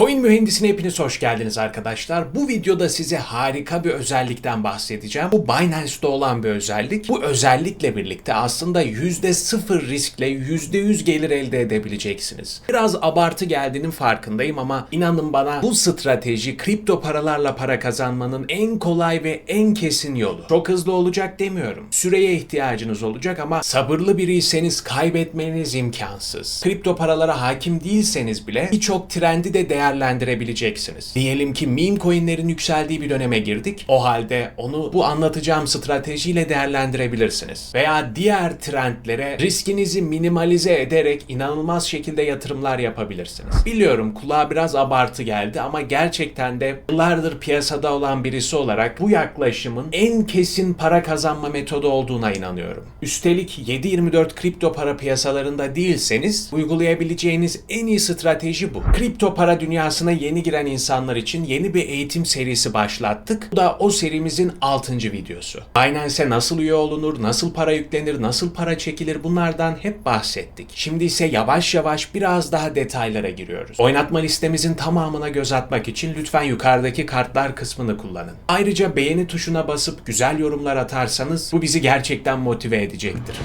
Coin mühendisine hepiniz hoş geldiniz arkadaşlar. Bu videoda size harika bir özellikten bahsedeceğim. Bu Binance'da olan bir özellik. Bu özellikle birlikte aslında %0 riskle %100 gelir elde edebileceksiniz. Biraz abartı geldiğinin farkındayım ama inanın bana bu strateji kripto paralarla para kazanmanın en kolay ve en kesin yolu. Çok hızlı olacak demiyorum. Süreye ihtiyacınız olacak ama sabırlı biriyseniz kaybetmeniz imkansız. Kripto paralara hakim değilseniz bile birçok trendi de değerlendirebileceksiniz. Diyelim ki meme coinlerin yükseldiği bir döneme girdik. O halde onu bu anlatacağım stratejiyle değerlendirebilirsiniz. Veya diğer trendlere riskinizi minimalize ederek inanılmaz şekilde yatırımlar yapabilirsiniz. Biliyorum kulağa biraz abartı geldi ama gerçekten de yıllardır piyasada olan birisi olarak bu yaklaşımın en kesin para kazanma metodu olduğuna inanıyorum. Üstelik 7-24 kripto para piyasalarında değilseniz uygulayabileceğiniz en iyi strateji bu. Kripto para dünyasına yeni giren insanlar için yeni bir eğitim serisi başlattık. Bu da o serimizin 6. videosu. Binance'e nasıl üye olunur, nasıl para yüklenir, nasıl para çekilir bunlardan hep bahsettik. Şimdi ise yavaş yavaş biraz daha detaylara giriyoruz. Oynatma listemizin tamamına göz atmak için lütfen yukarıdaki kartlar kısmını kullanın. Ayrıca beğeni tuşuna basıp güzel yorumlar atarsanız bu bizi gerçekten motive edecektir.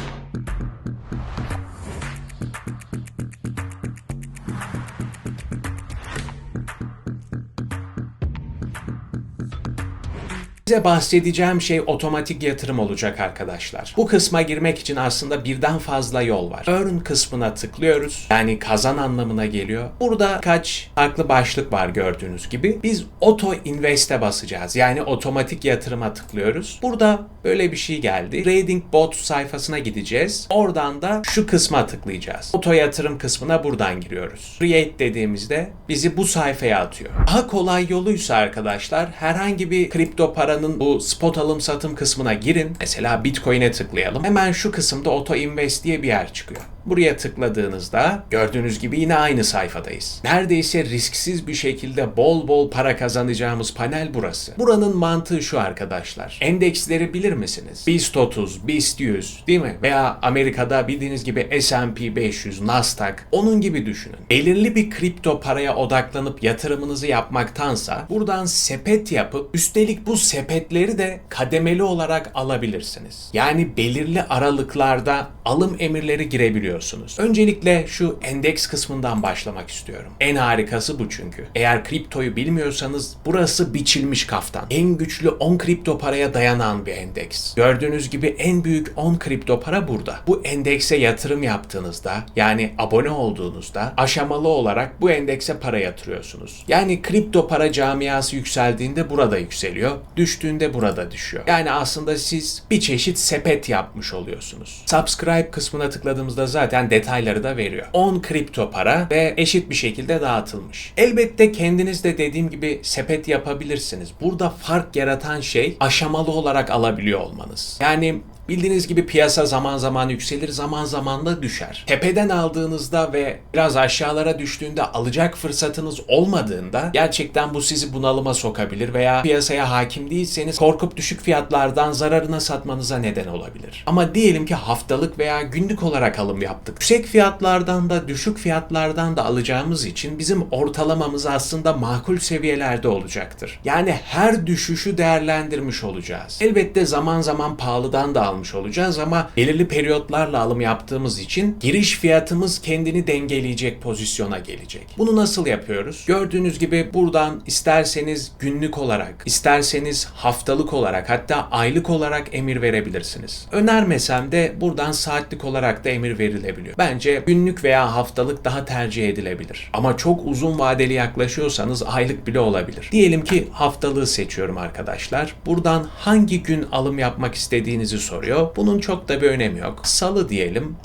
Size bahsedeceğim şey otomatik yatırım olacak arkadaşlar. Bu kısma girmek için aslında birden fazla yol var. Earn kısmına tıklıyoruz. Yani kazan anlamına geliyor. Burada kaç farklı başlık var gördüğünüz gibi. Biz Auto Invest'e basacağız. Yani otomatik yatırıma tıklıyoruz. Burada böyle bir şey geldi. Trading Bot sayfasına gideceğiz. Oradan da şu kısma tıklayacağız. Auto yatırım kısmına buradan giriyoruz. Create dediğimizde bizi bu sayfaya atıyor. Daha kolay yoluysa arkadaşlar herhangi bir kripto para paranın bu spot alım satım kısmına girin. Mesela Bitcoin'e tıklayalım. Hemen şu kısımda Auto Invest diye bir yer çıkıyor. Buraya tıkladığınızda gördüğünüz gibi yine aynı sayfadayız. Neredeyse risksiz bir şekilde bol bol para kazanacağımız panel burası. Buranın mantığı şu arkadaşlar. Endeksleri bilir misiniz? BIST 30, BIST 100 değil mi? Veya Amerika'da bildiğiniz gibi S&P 500, Nasdaq onun gibi düşünün. Belirli bir kripto paraya odaklanıp yatırımınızı yapmaktansa buradan sepet yapıp üstelik bu sepetleri de kademeli olarak alabilirsiniz. Yani belirli aralıklarda alım emirleri girebiliyor biliyorsunuz. Öncelikle şu endeks kısmından başlamak istiyorum. En harikası bu çünkü. Eğer kriptoyu bilmiyorsanız burası biçilmiş kaftan. En güçlü 10 kripto paraya dayanan bir endeks. Gördüğünüz gibi en büyük 10 kripto para burada. Bu endekse yatırım yaptığınızda yani abone olduğunuzda aşamalı olarak bu endekse para yatırıyorsunuz. Yani kripto para camiası yükseldiğinde burada yükseliyor, düştüğünde burada düşüyor. Yani aslında siz bir çeşit sepet yapmış oluyorsunuz. Subscribe kısmına tıkladığımızda zaten zaten detayları da veriyor. 10 kripto para ve eşit bir şekilde dağıtılmış. Elbette kendiniz de dediğim gibi sepet yapabilirsiniz. Burada fark yaratan şey aşamalı olarak alabiliyor olmanız. Yani Bildiğiniz gibi piyasa zaman zaman yükselir, zaman zaman da düşer. Tepeden aldığınızda ve biraz aşağılara düştüğünde alacak fırsatınız olmadığında gerçekten bu sizi bunalıma sokabilir veya piyasaya hakim değilseniz korkup düşük fiyatlardan zararına satmanıza neden olabilir. Ama diyelim ki haftalık veya günlük olarak alım yaptık. Yüksek fiyatlardan da düşük fiyatlardan da alacağımız için bizim ortalamamız aslında makul seviyelerde olacaktır. Yani her düşüşü değerlendirmiş olacağız. Elbette zaman zaman pahalıdan da almış olacağız ama belirli periyotlarla alım yaptığımız için giriş fiyatımız kendini dengeleyecek pozisyona gelecek. Bunu nasıl yapıyoruz? Gördüğünüz gibi buradan isterseniz günlük olarak, isterseniz haftalık olarak hatta aylık olarak emir verebilirsiniz. Önermesem de buradan saatlik olarak da emir verilebiliyor. Bence günlük veya haftalık daha tercih edilebilir. Ama çok uzun vadeli yaklaşıyorsanız aylık bile olabilir. Diyelim ki haftalığı seçiyorum arkadaşlar. Buradan hangi gün alım yapmak istediğinizi soruyor soruyor. Bunun çok da bir önemi yok. Salı diyelim.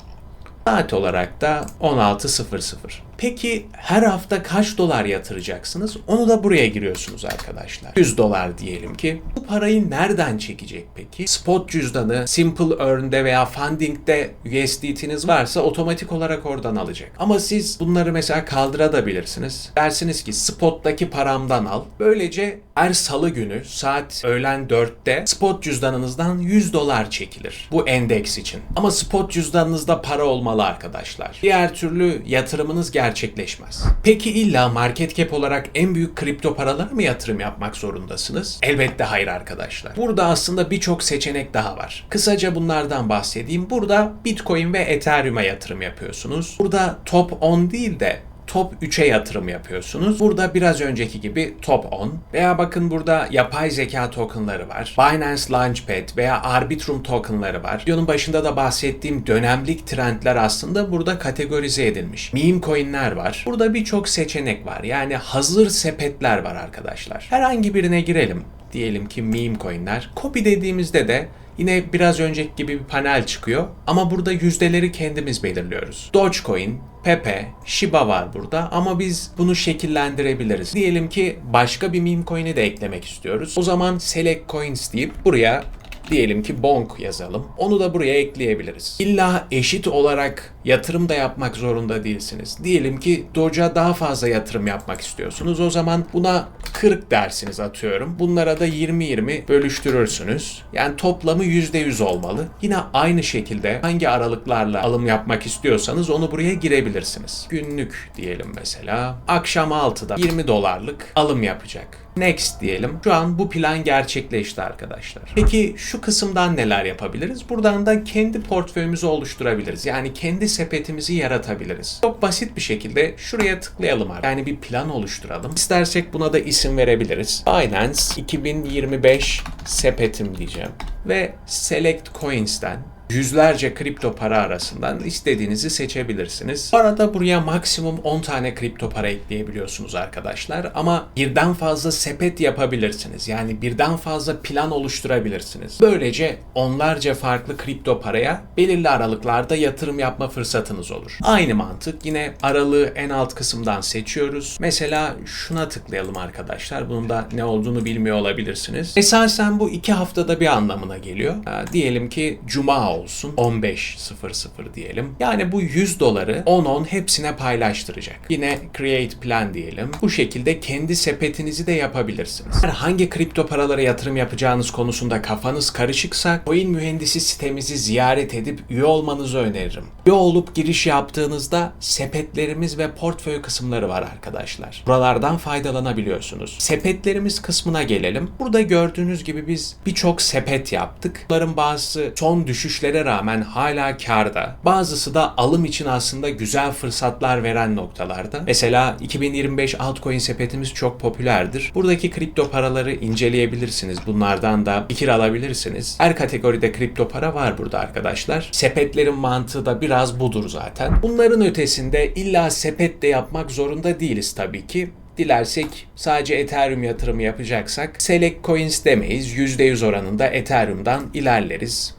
Saat olarak da 16.00. Peki her hafta kaç dolar yatıracaksınız? Onu da buraya giriyorsunuz arkadaşlar. 100 dolar diyelim ki. Bu parayı nereden çekecek peki? Spot cüzdanı, Simple Earn'de veya Funding'de USDT'niz varsa otomatik olarak oradan alacak. Ama siz bunları mesela kaldırabilirsiniz. Dersiniz ki spot'taki paramdan al. Böylece her salı günü saat öğlen 4'te spot cüzdanınızdan 100 dolar çekilir. Bu endeks için. Ama spot cüzdanınızda para olmalı arkadaşlar. Diğer türlü yatırımınız gerçekleşmez. Peki illa market cap olarak en büyük kripto paralara mı yatırım yapmak zorundasınız? Elbette hayır arkadaşlar. Burada aslında birçok seçenek daha var. Kısaca bunlardan bahsedeyim. Burada Bitcoin ve Ethereum'a yatırım yapıyorsunuz. Burada top 10 değil de top 3'e yatırım yapıyorsunuz. Burada biraz önceki gibi top 10 veya bakın burada yapay zeka tokenları var. Binance Launchpad veya Arbitrum tokenları var. Videonun başında da bahsettiğim dönemlik trendler aslında burada kategorize edilmiş. Meme coinler var. Burada birçok seçenek var. Yani hazır sepetler var arkadaşlar. Herhangi birine girelim. Diyelim ki meme coinler. Copy dediğimizde de Yine biraz önceki gibi bir panel çıkıyor ama burada yüzdeleri kendimiz belirliyoruz. Dogecoin, Pepe, Shiba var burada ama biz bunu şekillendirebiliriz. Diyelim ki başka bir meme coin'i de eklemek istiyoruz. O zaman select coins deyip buraya diyelim ki bonk yazalım. Onu da buraya ekleyebiliriz. İlla eşit olarak yatırım da yapmak zorunda değilsiniz. Diyelim ki Doge'a daha fazla yatırım yapmak istiyorsunuz. O zaman buna 40 dersiniz atıyorum. Bunlara da 20-20 bölüştürürsünüz. Yani toplamı %100 olmalı. Yine aynı şekilde hangi aralıklarla alım yapmak istiyorsanız onu buraya girebilirsiniz. Günlük diyelim mesela. Akşam 6'da 20 dolarlık alım yapacak. Next diyelim. Şu an bu plan gerçekleşti arkadaşlar. Peki şu kısımdan neler yapabiliriz? Buradan da kendi portföyümüzü oluşturabiliriz. Yani kendi sepetimizi yaratabiliriz. Çok basit bir şekilde şuraya tıklayalım artık. Yani bir plan oluşturalım. İstersek buna da isim verebiliriz. Binance 2025 sepetim diyeceğim. Ve Select Coins'ten yüzlerce kripto para arasından istediğinizi seçebilirsiniz. Bu arada buraya maksimum 10 tane kripto para ekleyebiliyorsunuz arkadaşlar ama birden fazla sepet yapabilirsiniz. Yani birden fazla plan oluşturabilirsiniz. Böylece onlarca farklı kripto paraya belirli aralıklarda yatırım yapma fırsatınız olur. Aynı mantık yine aralığı en alt kısımdan seçiyoruz. Mesela şuna tıklayalım arkadaşlar. Bunun da ne olduğunu bilmiyor olabilirsiniz. Esasen bu iki haftada bir anlamına geliyor. Ha, diyelim ki cuma olsun 15.00 diyelim. Yani bu 100 doları 10-10 hepsine paylaştıracak. Yine create plan diyelim. Bu şekilde kendi sepetinizi de yapabilirsiniz. Eğer hangi kripto paralara yatırım yapacağınız konusunda kafanız karışıksa Coin Mühendisi sitemizi ziyaret edip üye olmanızı öneririm. Üye olup giriş yaptığınızda sepetlerimiz ve portföy kısımları var arkadaşlar. Buralardan faydalanabiliyorsunuz. Sepetlerimiz kısmına gelelim. Burada gördüğünüz gibi biz birçok sepet yaptık. Bunların bazısı son düşüşlere rağmen hala karda. Bazısı da alım için aslında güzel fırsatlar veren noktalarda. Mesela 2025 altcoin sepetimiz çok popülerdir. Buradaki kripto paraları inceleyebilirsiniz. Bunlardan da fikir alabilirsiniz. Her kategoride kripto para var burada arkadaşlar. Sepetlerin mantığı da biraz budur zaten. Bunların ötesinde illa sepet de yapmak zorunda değiliz tabii ki. Dilersek sadece Ethereum yatırımı yapacaksak Select Coins demeyiz. %100 oranında Ethereum'dan ilerleriz.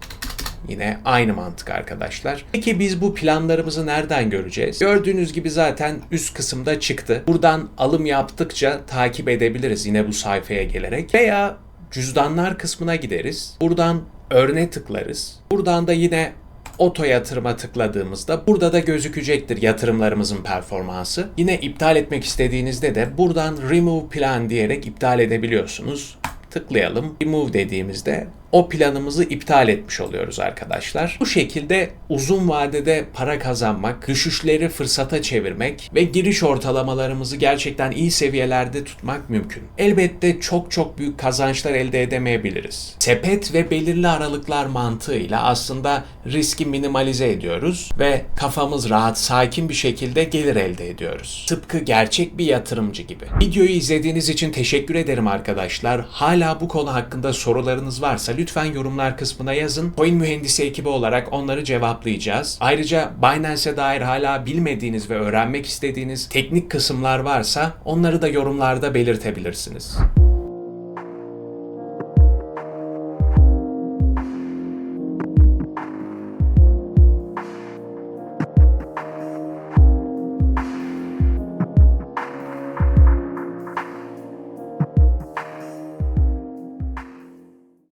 Yine aynı mantık arkadaşlar. Peki biz bu planlarımızı nereden göreceğiz? Gördüğünüz gibi zaten üst kısımda çıktı. Buradan alım yaptıkça takip edebiliriz yine bu sayfaya gelerek. Veya cüzdanlar kısmına gideriz. Buradan örne tıklarız. Buradan da yine oto yatırıma tıkladığımızda burada da gözükecektir yatırımlarımızın performansı. Yine iptal etmek istediğinizde de buradan remove plan diyerek iptal edebiliyorsunuz. Tıklayalım. Remove dediğimizde o planımızı iptal etmiş oluyoruz arkadaşlar. Bu şekilde uzun vadede para kazanmak, düşüşleri fırsata çevirmek ve giriş ortalamalarımızı gerçekten iyi seviyelerde tutmak mümkün. Elbette çok çok büyük kazançlar elde edemeyebiliriz. Sepet ve belirli aralıklar mantığıyla aslında riski minimalize ediyoruz ve kafamız rahat, sakin bir şekilde gelir elde ediyoruz. Tıpkı gerçek bir yatırımcı gibi. Videoyu izlediğiniz için teşekkür ederim arkadaşlar. Hala bu konu hakkında sorularınız varsa lütfen yorumlar kısmına yazın. Coin mühendisi ekibi olarak onları cevaplayacağız. Ayrıca Binance'e dair hala bilmediğiniz ve öğrenmek istediğiniz teknik kısımlar varsa onları da yorumlarda belirtebilirsiniz.